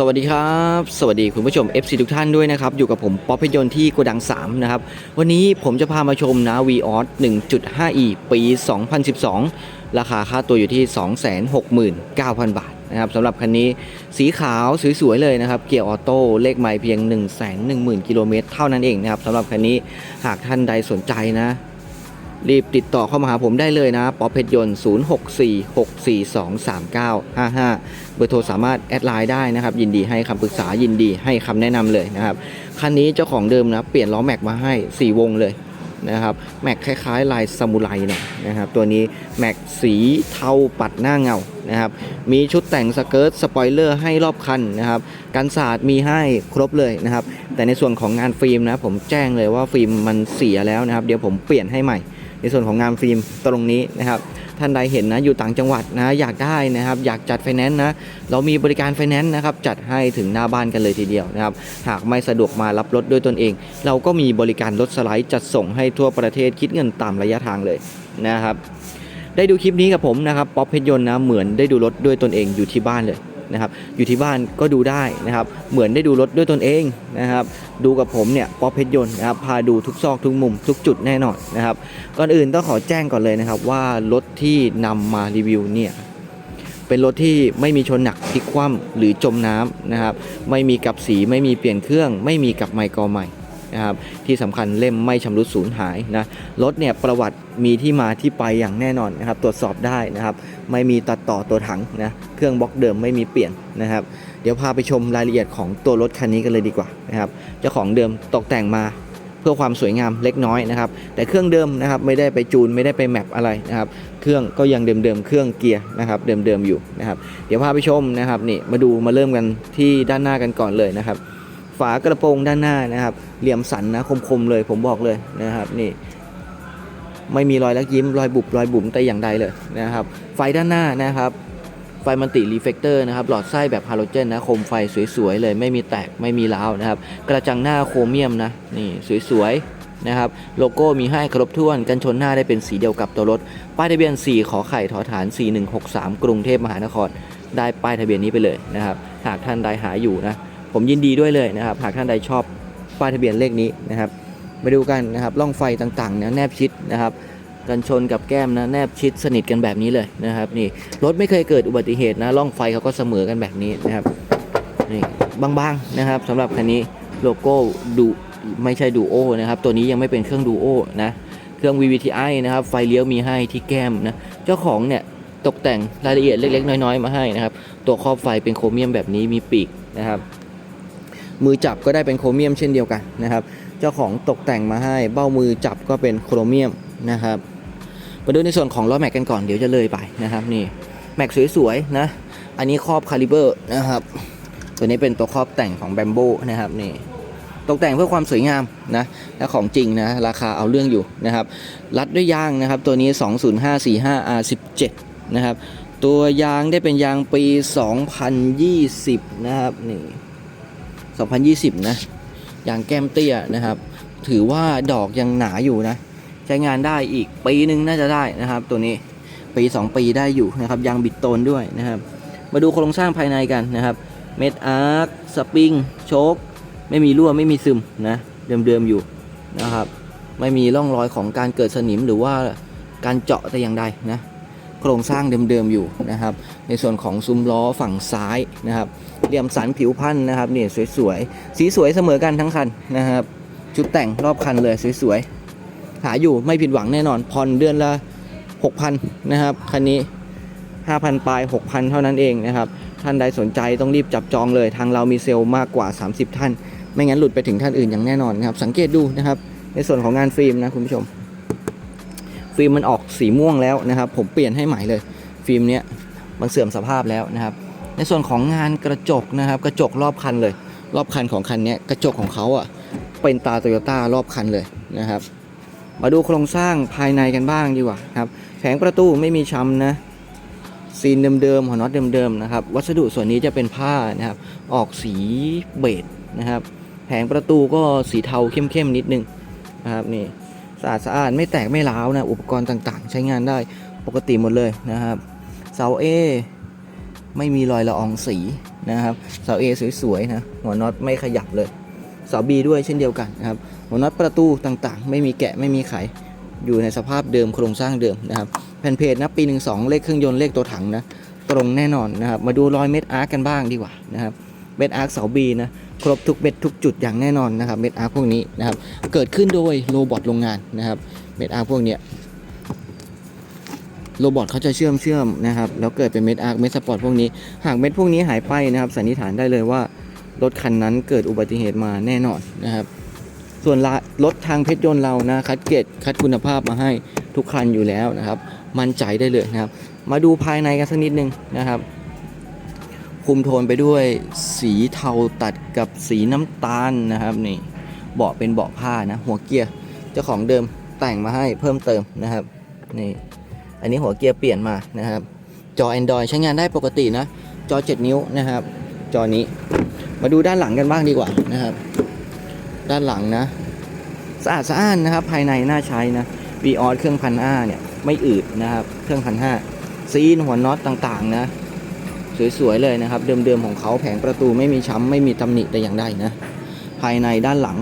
สวัสดีครับ สวัสดีคุณผู้ชม FC ทุกท่านด้วยนะครับ อยู่กับผมป๊อปพยนต์ที่โกดัง 3 นะครับ วันนี้ผมจะพามาชมนะ v ีออส 1.5e ปี 2012 ราคาค่าตัวอยู่ที่ 269,000 บาทนะครับสำหรับคันนี้สีขาวสวยๆเลยนะครับ เกียร์ออโต้เลขไมล์เพียง 110,000 กิโลเมตรเท่านั้นเองนะครับสำหรับคันนี้หากท่านใดสนใจนะ รีบติดต่อเข้ามาหาผมได้เลยนะปอเพชรยนต์ 0646423955 เบอร์โทรสามารถแอดไลน์ได้นะครับ ยินดีให้คำปรึกษายินดีให้คำแนะนำเลยนะครับ คันนี้เจ้าของเดิมนะ เปลี่ยนล้อแม็กมาให้ 4 วงเลยนะครับ แม็กคล้ายๆ ลายซามูไรหน่อยนะครับ ตัวนี้แม็กสีเทาปัดหน้าเงานะครับ มีชุดแต่งสเกิร์ตสปอยเลอร์ให้รอบคันนะครับกันศาสตร์มีให้ครบเลยนะครับ แต่ในส่วนของงานฟิล์มนะผมแจ้งเลยว่าฟิล์มมันเสียแล้วนะครับ เดี๋ยวผมเปลี่ยนให้ใหม่ ในส่วนของงานฟิล์มตรงนี้นะครับท่านใดเห็นนะอยู่ต่างจังหวัดนะอยากได้นะครับอยากจัดไฟแนนซ์นะเรามีบริการไฟแนนซ์นะครับจัดให้ถึงหน้าบ้านกันเลยทีเดียวนะครับหากไม่สะดวกมารับรถด้วยตนเอง เราก็มีบริการรถสไลด์จัดส่งให้ทั่วประเทศคิดเงินตามระยะทางเลยนะครับได้ดูคลิปนี้กับผมนะครับป๊อปเพชรยนต์นะเหมือนได้ดูรถด้วยตนเองอยู่ที่บ้านเลย นะครับอยู่ที่บ้านก็ดูได้นะครับเหมือนได้ดูรถด้วยตนเองนะครับดูกับผมเนี่ยป๊อปเพชรยนต์นะครับพาดูทุกซอกทุกมุมทุกจุดแน่นอนนะครับก่อนอื่นต้องขอแจ้งก่อนเลยนะครับว่ารถที่นำมารีวิวเนี่ยเป็นรถที่ไม่มีชนหนักพลิกคว่ำหรือจมน้ำนะครับไม่มีกับสีไม่มีเปลี่ยนเครื่อง ไม่มีกับไมค์กอใหม่ นะครับที่สำคัญเล่มไม่ชำรุดสูญหายนะรถเนี่ยประวัติมีที่มาที่ไปอย่างแน่นอนนะครับตรวจสอบได้นะครับ ไม่มีตัดต่อตัวถังนะเครื่องบล็อกเดิมไม่มีเปลี่ยนนะครับ เดี๋ยวพาไปชมรายละเอียดของตัวรถคันนี้กันเลยดีกว่านะครับเจ้าของเดิมตกแต่งมาเพื่อความสวยงามเล็กน้อยนะครับ แต่เครื่องเดิมนะครับไม่ได้ไปจูนไม่ได้ไปแมปอะไรนะครับ เครื่องก็ยังเดิมๆเครื่องเกียร์นะครับเดิมๆอยู่นะครับ เดี๋ยวพาไปชมนะครับนี่มาดูมาเริ่มกันที่ด้านหน้ากันก่อนเลยนะครับ ฝากระโปรงด้านหน้านะครับ เหลี่ยมสันนะคมๆเลยผมบอกเลยนะครับนี่ไม่มีรอยลักยิ้มรอยบุบรอยบุ๋มแต่อย่างใดเลยนะครับ ไฟด้านหน้านะครับ ไฟมันติรีเฟกเตอร์นะครับ หลอดไส้แบบฮาโลเจนนะคมไฟสวยๆเลย ไม่มีแตกไม่มีร้าวนะครับ กระจังหน้าโครเมียมนะนี่สวยๆนะครับ โลโก้มีให้ครบถ้วน กันชนหน้าได้เป็นสีเดียวกับตัวรถ ป้ายทะเบียน 4 ขอไข่ถอฐาน 4163 กรุงเทพมหานคร ได้ป้ายทะเบียนนี้ไปเลยนะครับ หากท่านใดหาอยู่นะ ผมยินดีด้วยเลยนะครับ หากท่านใดชอบป้ายทะเบียนเลขนี้นะครับ มาดูกันนะครับร่องไฟต่างๆเนี่ยแนบชิดนะครับกันชนกับแก้มนะแนบชิดสนิทกันแบบนี้เลยนะครับนี่รถไม่เคยเกิดอุบัติเหตุนะร่องไฟเขาก็เสมอกันแบบนี้นะครับนี่บางๆนะครับสำหรับคันนี้โลโก้ดูไม่ใช่ดูโอนะครับตัวนี้ยังไม่เป็นเครื่องดูโอนะเครื่อง VVTi นะครับไฟเลี้ยวมีให้ที่แก้มนะเจ้าของเนี่ยตกแต่งรายละเอียดเล็กๆ น้อยๆ มาให้นะครับ ตัวครอบไฟเป็นโครเมียมแบบนี้มีปีกนะครับ มือจับก็ได้เป็นโครเมียมเช่นเดียวกันนะครับ เจ้าของตกแต่งมาให้เบ้ามือจับก็เป็นโครเมียมนะครับมาดูในส่วนของล้อแม็กกันก่อนเดี๋ยวจะเลยไปนะครับนี่แม็กสวยๆนะอันนี้ครอบคาลิเบอร์นะครับตัวนี้เป็นตัวครอบแต่งของแบมโบนะครับนี่ตกแต่งเพื่อความสวยงามนะและของจริงนะราคาเอาเรื่องอยู่นะครับรัดด้วยยางนะครับตัวนี้ 20545 R17 นะครับตัวยางได้เป็นยางปี 2020 นะครับนี่ 2020 นะ ยางแก้มเตี้ยนะครับ ถือว่าดอกยังหนาอยู่นะ ใช้งานได้อีกปีหนึ่งน่าจะได้นะครับ ตัวนี้ปี 2 ปีได้อยู่นะครับ ยางบิดโตนด้วยนะครับ มาดูโครงสร้างภายในกันนะครับ เม็ดอาร์คสปริงโชคไม่มีรั่วไม่มีซึมนะเดิมๆอยู่นะครับ ไม่มีร่องรอยของการเกิดสนิมหรือว่าการเจาะแต่อย่างใดนะ ครงสร้างเดิมๆอยู่นะครับ ในส่วนของซุ้มล้อฝั่งซ้ายนะครับเหลี่ยมสันผิวพันธุ์นะครับนี่สวยๆ สีสวยเสมอกันทั้งคันนะครับ ชุดแต่งรอบคันเลยสวยๆ หาอยู่ไม่ผิดหวังแน่นอนผ่อนเดือนละ 6,000 นะครับ คันนี้ 5,000 ปลาย 6,000 เท่านั้นเองนะครับ ท่านใดสนใจต้องรีบจับจองเลย ทางเรามีเซลล์มากกว่า 30 ท่าน ไม่งั้นหลุดไปถึงท่านอื่นอย่างแน่นอนนะครับ สังเกตดูนะครับ ในส่วนของงานฟิล์มนะคุณผู้ชม ฟิล์มมันออกสีม่วงแล้วนะครับ ผมเปลี่ยนให้ใหม่เลย ฟิล์มเนี้ยมันเสื่อมสภาพแล้วนะครับ ในส่วนของงานกระจกนะครับ กระจกรอบคันเลย รอบคันของคันเนี้ยกระจกของเขาอะเป็นตาโตโยต้ารอบคันเลยนะครับ มาดูโครงสร้างภายในกันบ้างดีกว่าครับแผงประตูไม่มีช้ำนะซีนเดิมๆหัวน็อตเดิมๆนะครับ วัสดุส่วนนี้จะเป็นผ้านะครับ ออกสีเบจนะครับ แผงประตูก็สีเทาเข้มๆนิดนึงนะครับนี่ สะอาดสะอาดไม่แตกไม่ร้าวนะ อุปกรณ์ต่างๆ ใช้งานได้ปกติหมดเลยนะครับเสาเอไม่มีรอยละอองสีนะครับเสา A สวยๆนะหัวน็อตไม่ขยับเลยเสา B ด้วยเช่นเดียวกันนะครับหัวน็อตประตูต่างๆ ไม่มีแกะไม่มีไขอยู่ในสภาพเดิมโครงสร้างเดิมนะครับแผ่นเพจนะปี 12 เลขเครื่องยนต์เลขตัวถังนะตรงแน่นอนนะครับมาดูรอยเม็ดอาร์กันบ้างดีกว่านะครับเม็ดอาร์กเสา B นะ ครบทุกเม็ดทุกจุดอย่างแน่นอนนะครับเม็ดอาร์พวกนี้นะครับเกิดขึ้นโดยโรบอทโรงงานนะครับเม็ดอาร์พวกเนี้ยโรบอทเขาจะเชื่อมเชื่อมนะครับแล้วเกิดเป็นเม็ดอาร์เม็ดสปอร์ตพวกนี้ หากเม็ดพวกนี้หายไปนะครับสันนิษฐานได้เลยว่ารถคันนั้นเกิดอุบัติเหตุมาแน่นอนนะครับ ส่วนรถทางเพชรยนต์เรานะคัดเกรดคัดคุณภาพมาให้ทุกคันอยู่แล้วนะครับ มั่นใจได้เลยนะครับ มาดูภายในกันสักนิดนึงนะครับ คุมโทนไปด้วยสีเทาตัดกับสีน้ำตาลนะครับนี่เบาะเป็นเบาะผ้านะ หัวเกียร์เจ้าของเดิมแต่งมาให้เพิ่มเติมนะครับนี่อันนี้หัวเกียร์เปลี่ยนมานะครับ จอ Android ใช้งานได้ปกตินะ จอ 7 นิ้วนะครับ จอนี้มาดูด้านหลังกันบ้างดีกว่านะครับ ด้านหลังนะสะอาดสะอ้านนะครับ ภายในน่าใช้นะ v ีออเครื่องพันห้าเนี่ยไม่อืดนะครับ เครื่องพันห้าซีนหัวน็อตต่างๆนะ สวยๆเลยนะครับ เดิมๆของเขาแผงประตูไม่มีช้ำไม่มีตำหนิแต่อย่างใดนะ ภายในด้านหลัง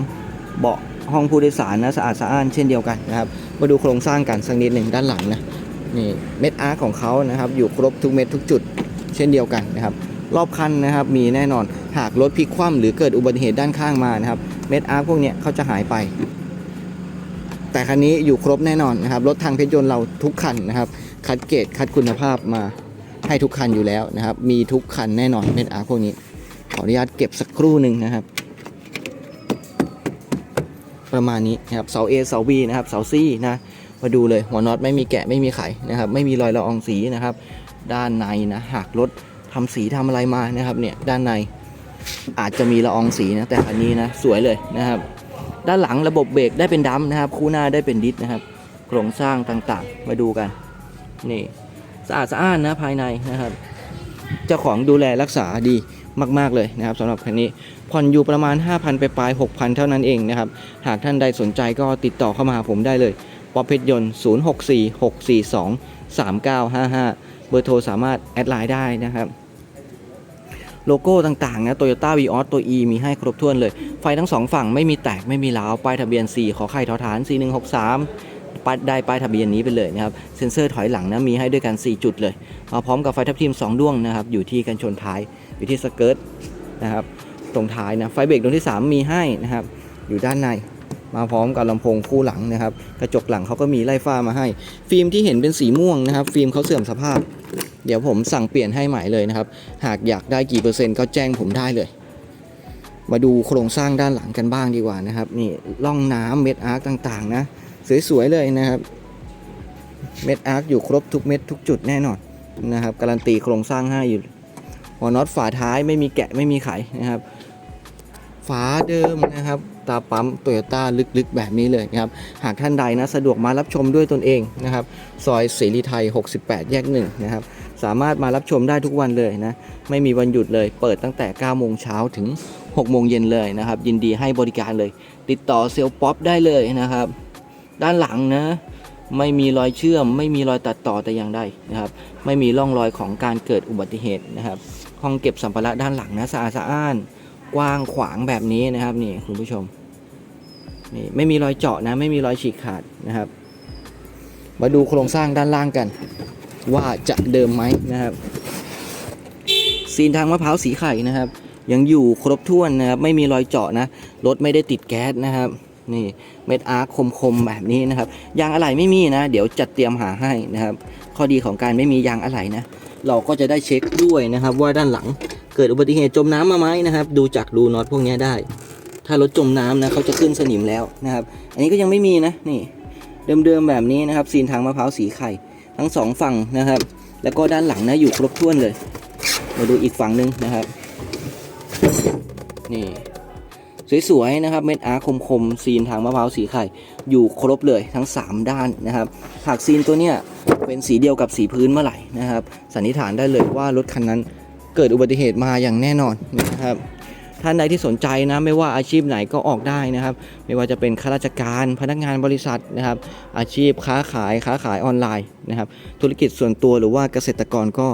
เบาะห้องผู้โดยสารนะสะอาดสะอ้านเช่นเดียวกันนะครับ มาดูโครงสร้างกันสักนิดหนึ่งด้านหลังนะนี่เม็ดอาร์ของเขานะครับ อยู่ครบทุกเม็ดทุกจุดเช่นเดียวกันนะครับ รอบคันนะครับมีแน่นอนหากรถพลิกคว่ำหรือเกิดอุบัติเหตุด้านข้างมานะครับ เม็ดอาร์พวกนี้เขาจะหายไป แต่คันนี้อยู่ครบแน่นอนนะครับรถทางเพชรยนต์เราทุกคันนะครับ คัดเกรดคัดคุณภาพมา ให้ทุกคันอยู่แล้วนะครับ มีทุกคันแน่นอนเม็ดอาร์พวกนี้ ขออนุญาตเก็บสักครู่หนึ่งนะครับ ประมาณนี้นะครับเสา A เสา B นะครับเสา C นะมาดูเลยหัวน็อตไม่มีแกะไม่มีไขนะครับ ไม่มีรอยละอองสีนะครับ ด้านในนะหากรถทำสีทำอะไรมานะครับเนี่ยด้านในอาจจะมีละอองสีนะแต่อันนี้นะสวยเลยนะครับ ด้านหลังระบบเบรกได้เป็นดัมนะครับ คู่หน้าได้เป็นดิสนะครับ โครงสร้างต่างๆ มาดูกันนี่ สะอาดสะอ้านนะภายในนะครับ เจ้าของดูแลรักษาดีมาก ๆ เลยนะครับสำหรับคันนี้ผ่อนอยู่ประมาณ 5,000 ไปปลาย 6,000 เท่านั้นเองนะครับ หากท่านใดสนใจก็ติดต่อเข้ามาหาผมได้เลยปอเพชรยนต์ 0646423955 เบอร์โทรสามารถแอดไลน์ได้นะครับโลโก้ต่างๆนะ Toyota v ีออสตัว E มีให้ครบถ้วนเลย ไฟทั้งสองฝั่งไม่มีแตกไม่มีล้าวป้ายทะเบียน 4 ขอไข่ทอฐาน 4163 ได้ป้ายทะเบียนนี้ไปเลยนะครับ เซ็นเซอร์ถอยหลังนะมีให้ด้วยกัน 4 จุดเลย มาพร้อมกับไฟทับทิม 2 ดวงนะครับอยู่ที่กันชนท้ายอยู่ที่สเกิร์ตนะครับตรงท้ายนะไฟเบรกดวงที่ 3 มีให้นะครับอยู่ด้านในมาพร้อมกับลำโพงคู่หลังนะครับ กระจกหลังเขาก็มีไล่ฟ้ามาให้ ฟิล์มที่เห็นเป็นสีม่วงนะครับฟิล์มเขาเสื่อมสภาพ เดี๋ยวผมสั่งเปลี่ยนให้ใหม่เลยนะครับ หากอยากได้กี่เปอร์เซ็นต์ก็แจ้งผมได้เลย มาดูโครงสร้างด้านหลังกันบ้างดีกว่านะครับ นี่ร่องน้ำเม็ดอาร์คต่างๆนะ สวยๆเลยนะครับ เม็ดอาร์คอยู่ครบทุกเม็ดทุกจุดแน่นอนนะครับการันตีโครงสร้างให้อยู่หัวน็อตฝาท้ายไม่มีแกะไม่มีไขนะครับ ฝาเดิมนะครับ ตาปั๊มโตโยต้าลึกๆ แบบนี้เลยนะครับ หากท่านใดนะสะดวกมารับชมด้วยตนเองนะครับ ซอยเสรีไทย 68 แยกหนึ่งนะครับ สามารถมารับชมได้ทุกวันเลยนะ ไม่มีวันหยุดเลย เปิดตั้งแต่ 9 โมงเช้าถึง 6 โมงเย็นเลยนะครับ ยินดีให้บริการเลย ติดต่อเซลล์ป๊อปได้เลยนะครับ ด้านหลังนะ ไม่มีรอยเชื่อม ไม่มีรอยตัดต่อแต่อย่างใดนะครับ ไม่มีร่องรอยของการเกิดอุบัติเหตุนะครับ ห้องเก็บสัมภาระด้านหลังนะสะอาดสะอ้าน กว้างขวางแบบนี้นะครับนี่คุณผู้ชมนี่ไม่มีรอยเจาะนะ ไม่มีรอยฉีกขาดนะครับ มาดูโครงสร้างด้านล่างกัน ว่าจะเดิมไหมนะครับซีนทางมะพร้าวสีไข่นะครับ ยังอยู่ครบถ้วนนะครับ ไม่มีรอยเจาะนะรถไม่ได้ติดแก๊สนะครับ นี่เม็ดอาร์คคมๆแบบนี้นะครับ ยางอะไหล่ไม่มีนะ เดี๋ยวจัดเตรียมหาให้นะครับ ข้อดีของการไม่มียางอะไหล่นะ เราก็จะได้เช็คด้วยนะครับ ว่าด้านหลังเกิดอุบัติเหตุจมน้ำมาไหมนะครับ ดูจากรูน็อตพวกนี้ได้ ถ้ารถจมน้ำนะเขาจะขึ้นสนิมแล้วนะครับ อันนี้ก็ยังไม่มีนะนี่ เดิมๆแบบนี้นะครับซีนทางมะพร้าวสีไข่ทั้งสองฝั่งนะครับ แล้วก็ด้านหลังนะอยู่ครบถ้วนเลย มาดูอีกฝั่งหนึ่งนะครับ นี่ สวยๆนะครับเม็ดอาร์คมๆซีนทางมะพร้าวสีไข่ อยู่ครบเลยทั้ง 3 ด้านนะครับหากซีนตัวเนี้ยเป็นสีเดียวกับสีพื้นเมื่อไหร่นะครับสันนิษฐานได้เลยว่ารถคันนั้นเกิดอุบัติเหตุมาอย่างแน่นอนนะครับท่านใดที่สนใจนะไม่ว่าอาชีพไหนก็ออกได้นะครับ ไม่ว่าจะเป็นข้าราชการพนักงานบริษัทนะครับ อาชีพค้าขายค้าขายออนไลน์นะครับ ธุรกิจส่วนตัวหรือว่าเกษตรกรก็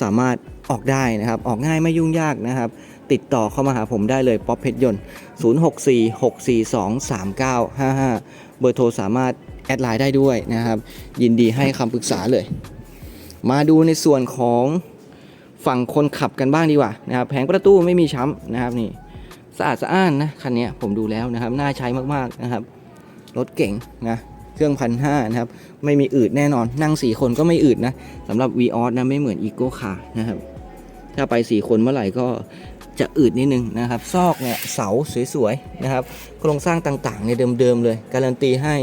สามารถออกได้นะครับ ออกง่ายไม่ยุ่งยากนะครับ ติดต่อเข้ามาหาผมได้เลยป๊อปเพชรยนต์ 0646423955 เบอร์โทรสามารถแอดไลน์ได้ด้วยนะครับ ยินดีให้คำปรึกษาเลย มาดูในส่วนของฝั่งคนขับกันบ้างดีกว่านะครับแผงประตูไม่มีช้ำนะครับนี่สะอาดสะอ้านนะคันนี้ผมดูแล้วนะครับน่าใช้มากๆนะครับ รถเก่งนะเครื่องพันห้านะครับ ไม่มีอืดแน่นอนนั่ง 4 คนก็ไม่อืดนะสำหรับ v ีออสนะไม่เหมือนอีโก้คานะครับ ถ้าไป 4 คนเมื่อไหร่ก็ จะอืดนิดนึงนะครับ ซอกเนี่ยเสาสวยๆนะครับ โครงสร้างต่างๆเนี่ยเดิมๆเลย การันตีให้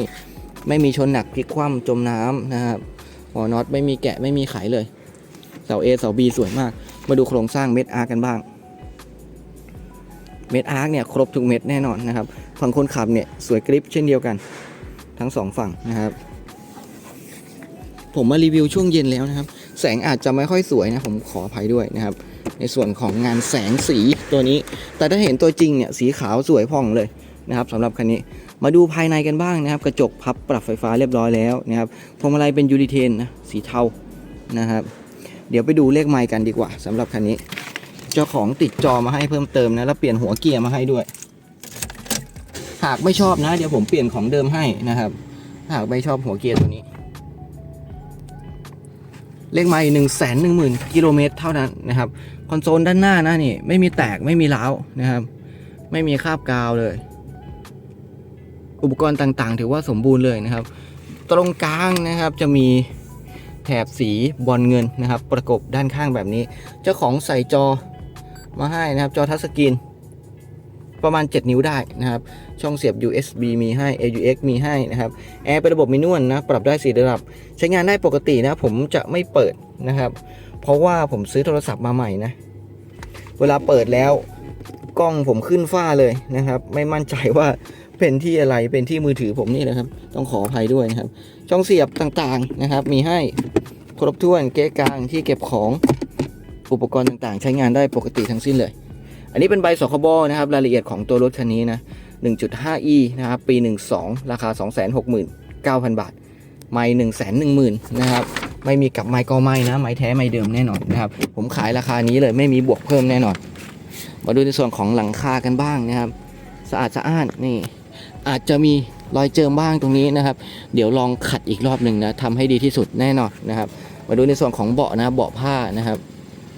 ไม่มีชนหนักพลิกคว่ำจมน้ำนะครับหัวน็อตไม่มีแกะไม่มีไขเลย เสา A เสา B สวยมาก มาดูโครงสร้างเม็ดอาร์กันบ้าง เม็ดอาร์เนี่ยครบทุกเม็ดแน่นอนนะครับ ฝั่งคนขับเนี่ยสวยกริปเช่นเดียวกัน ทั้งสองฝั่งนะครับ ผมมารีวิวช่วงเย็นแล้วนะครับ แสงอาจจะไม่ค่อยสวยนะผมขออภัยด้วยนะครับ ในส่วนของงานแสงสีตัวนี้ แต่ถ้าเห็นตัวจริงเนี่ยสีขาวสวยผ่องเลยนะครับสำหรับคันนี้มาดูภายในกันบ้างนะครับ กระจกพับปรับไฟฟ้าเรียบร้อยแล้วนะครับพวงมาลัยเป็นยูริเทนนะสีเทานะครับ เดี๋ยวไปดูเลขไมล์กันดีกว่าสำหรับคันนี้ เจ้าของติดจอมาให้เพิ่มเติมนะแล้วเปลี่ยนหัวเกียร์มาให้ด้วย หากไม่ชอบนะ เดี๋ยวผมเปลี่ยนของเดิมให้นะครับ หากไม่ชอบหัวเกียร์ตัวนี้ เลขไมล์หนึ่งแสนหนึ่งหมื่นกิโลเมตรเท่านั้นนะครับ คอนโซลด้านหน้านะนี่ไม่มีแตกไม่มีร้าวนะครับ ไม่มีคราบกาวเลย อุปกรณ์ต่างๆ ถือว่าสมบูรณ์เลยนะครับ ตรงกลางนะครับจะมีแถบสีบอลเงินนะครับ ประกบด้านข้างแบบนี้ เจ้าของใส่จอมาให้นะครับ จอทัชสกรีน ประมาณ 7 นิ้วได้นะครับ ช่องเสียบ USB มีให้ AUX มีให้นะครับ แอร์เป็นระบบมินวลนะ ปรับได้สีระดับ ใช้งานได้ปกตินะ ผมจะไม่เปิดนะครับ เพราะว่าผมซื้อโทรศัพท์มาใหม่นะ เวลาเปิดแล้วกล้องผมขึ้นฟ้าเลยนะครับ ไม่มั่นใจว่าเป็นที่อะไร เป็นที่มือถือผมนี่นะครับ ต้องขออภัยด้วยนะครับ ช่องเสียบต่างๆนะครับ มีให้ครบถ้วนเก๊กลางที่เก็บของอุปกรณ์ต่างๆ ใช้งานได้ปกติทั้งสิ้นเลย อันนี้เป็นใบสคบนะครับรายละเอียดของตัวรถคันนี้นะ 1.5e นะครับปี 12 ราคา 269,000 บาท ไม่1 1 0 0 0 0นะครับไม่มีกับไม้ก็ไม่นะ ไม้แท้ไม้เดิมแน่นอนนะครับ ผมขายราคานี้เลยไม่มีบวกเพิ่มแน่นอน มาดูในส่วนของหลังคากันบ้างนะครับ สะอาดสะอ้านนี่อาจจะมีรอยเจิมบ้างตรงนี้นะครับ เดี๋ยวลองขัดอีกรอบหนึ่งนะทำให้ดีที่สุดแน่นอนนะครับ มาดูในส่วนของเบาะนะเบาะผ้านะครับ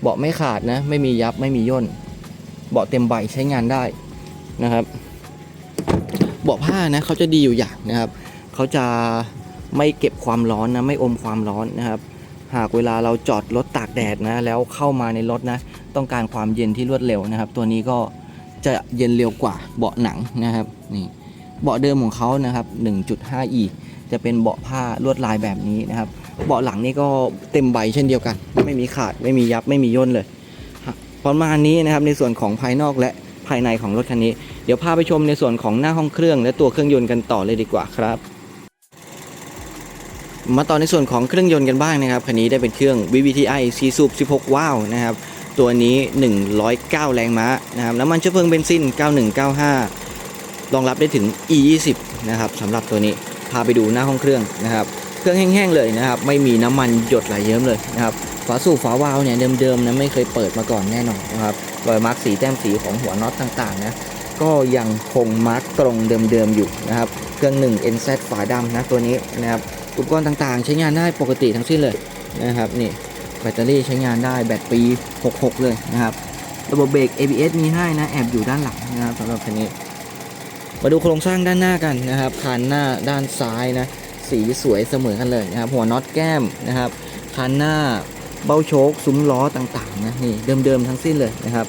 เบาะไม่ขาดนะ ไม่มียับไม่มีย่น เบาะเต็มใบใช้งานได้นะครับ เบาะผ้านะเขาจะดีอยู่อย่างนะครับเขาจะไม่เก็บความร้อนนะไม่อมความร้อนนะครับ หากเวลาเราจอดรถตากแดดนะแล้วเข้ามาในรถนะต้องการความเย็นที่รวดเร็วนะครับ ตัวนี้ก็จะเย็นเร็วกว่าเบาะหนังนะครับนี่เบาะเดิมของเขานะครับ 1.5e จะเป็นเบาะผ้าลวดลายแบบนี้นะครับ เบาะหลังนี่ก็เต็มใบเช่นเดียวกัน ไม่มีขาดไม่มียับไม่มีย่นเลย ประมาณนี้นะครับในส่วนของภายนอกและภายในของรถคันนี้ เดี๋ยวพาไปชมในส่วนของหน้าห้องเครื่อง และตัวเครื่องยนต์กันต่อเลยดีกว่าครับ มาต่อในส่วนของเครื่องยนต์กันบ้างนะครับคันนี้ได้เป็นเครื่อง VVTi 4สูบ 16ว้าวนะครับตัวนี้ 109 แรงม้านะครับน้ำมันเชื้อเพลิงเบนซิน 9195 รองรับได้ถึง E20 นะครับสำหรับตัวนี้พาไปดูหน้าห้องเครื่องนะครับ เครื่องแห้งๆเลยนะครับ ไม่มีน้ำมันหยดไหลเยิ้มเลยนะครับ ฝาสูบฝาวาล์วเนี่ยเดิมๆนะไม่เคยเปิดมาก่อนแน่นอนนะครับรอยมาร์กสีแต้มสีของหัวน็อตต่างๆนะก็ยังคงมาร์กตรงเดิมๆอยู่นะครับเครื่อง 1 NZ ฝาดำนะตัวนี้นะครับอุปกรณ์ต่างๆ ใช้งานได้ปกติทั้งสิ้นเลยนะครับนี่แบตเตอรี่ใช้งานได้แบตปี 66 เลยนะครับระบบเบรก ABS มีให้นะแอบอยู่ด้านหลังนะครับสำหรับคันนี้ มาดูโครงสร้างด้านหน้ากันนะครับคานหน้าด้านซ้ายนะสีสวยเสมอกันเลยนะครับหัวน็อตแก้มนะครับคานหน้า เบ้าโชคซุ้มล้อต่างๆนะนี่เดิมๆทั้งสิ้นเลยนะครับ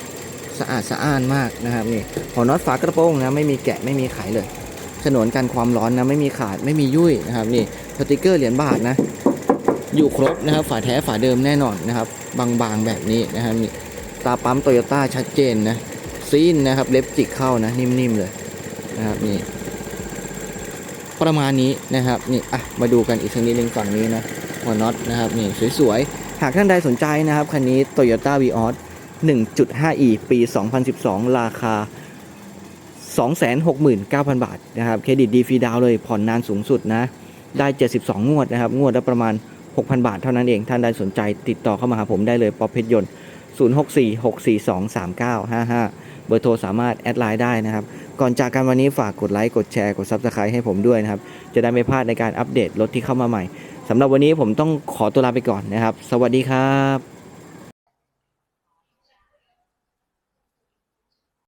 สะอาดสะอ้านมากนะครับนี่หัวน็อตฝากระโปรงนะไม่มีแกะไม่มีไขเลยฉนวนกันความร้อนนะไม่มีขาดไม่มียุ่ยนะครับนี่สติกเกอร์เหรียญบาทนะ อยู่ครบนะครับฝาแท้ฝาเดิมแน่นอนนะครับ บางๆแบบนี้นะครับนี่ตาปั๊มโตโยต้าชัดเจนนะซีนนะครับเล็บจิกเข้านะนิ่มๆเลยนะครับนี่ประมาณนี้นะครับนี่อะมาดูกันอีกสักนิดนึงฝั่งนี้นะหัวน็อตนะครับนี่สวยๆ หากท่านใดสนใจนะครับ คันนี้ Toyota Vios 1.5e ปี 2012 ราคา 269,000 บาทนะครับเครดิตดีฟรีดาวเลยผ่อนนานสูงสุดนะ ได้ 72 งวดนะครับ งวดละประมาณ 6,000 บาทเท่านั้นเอง ท่านใดสนใจติดต่อเข้ามาหาผมได้เลยปอเพชรยนต์ 0646423955 เบอร์โทรสามารถแอดไลน์ได้นะครับ ก่อนจากกันวันนี้ฝากกดไลค์ กดแชร์ กดซับสไครต์ให้ผมด้วยนะครับ จะได้ไม่พลาดในการอัปเดตรถที่เข้ามาใหม่ สำหรับวันนี้ผมต้องขอตัวลาไปก่อนนะครับ สวัสดีครับ